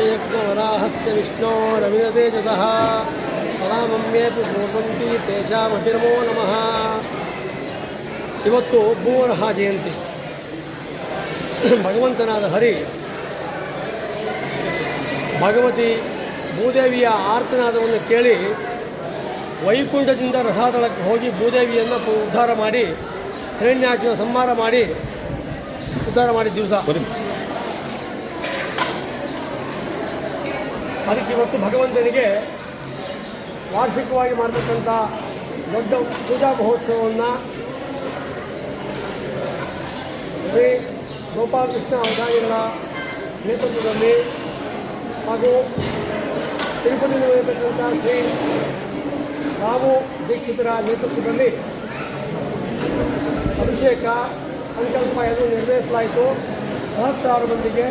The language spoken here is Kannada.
ಯಕ್ಷ ಯಜ್ಞವರಾಹಸ್ಯ ವಿಷ್ಣೋರವಿನತೇಜಸಃ ಸದಾಮಮ್ಯೇಪಿ ತೇಜಾ ತೇಜಾಮಭಿರ್ಮೋ ನಮಃ ಇವತ್ತು ಭೂವರಹ ಜಯಂತಿ. ಭಗವಂತನಾದ ಹರಿ ಭಗವತಿ ಭೂದೇವಿಯ ಆರ್ತನಾದವನ್ನು ಕೇಳಿ ವೈಕುಂಠದಿಂದ ರಥಾದಳಕ್ಕೆ ಹೋಗಿ ಭೂದೇವಿಯನ್ನು ಉದ್ಧಾರ ಮಾಡಿ ಹಿರಣ್ಯಾಕ್ಷನ ಸಂಹಾರ ಮಾಡಿ ಉದ್ಧಾರ ಮಾಡಿ ದಿವಸ ಅದಕ್ಕೆ ಇವತ್ತು ಭಗವಂತನಿಗೆ ವಾರ್ಷಿಕವಾಗಿ ಮಾಡತಕ್ಕಂಥ ದೊಡ್ಡ ಪೂಜಾ ಮಹೋತ್ಸವವನ್ನು ಶ್ರೀ ಗೋಪಾಲಕೃಷ್ಣ ಅವಧಾನಿಗಳ ನೇತೃತ್ವದಲ್ಲಿ ಹಾಗೂ ತಿರುಪತಿಯಲ್ಲಿರತಕ್ಕಂಥ ಶ್ರೀ ರಾಮು ದೀಕ್ಷಿತರ ನೇತೃತ್ವದಲ್ಲಿ ಅಭಿಷೇಕ, ಸಂಕಲ್ಪ ಎಂದು ನೆರವೇರಿಸಲಾಯಿತು. ಸಹಸ್ರಾರು ಮಂದಿಗೆ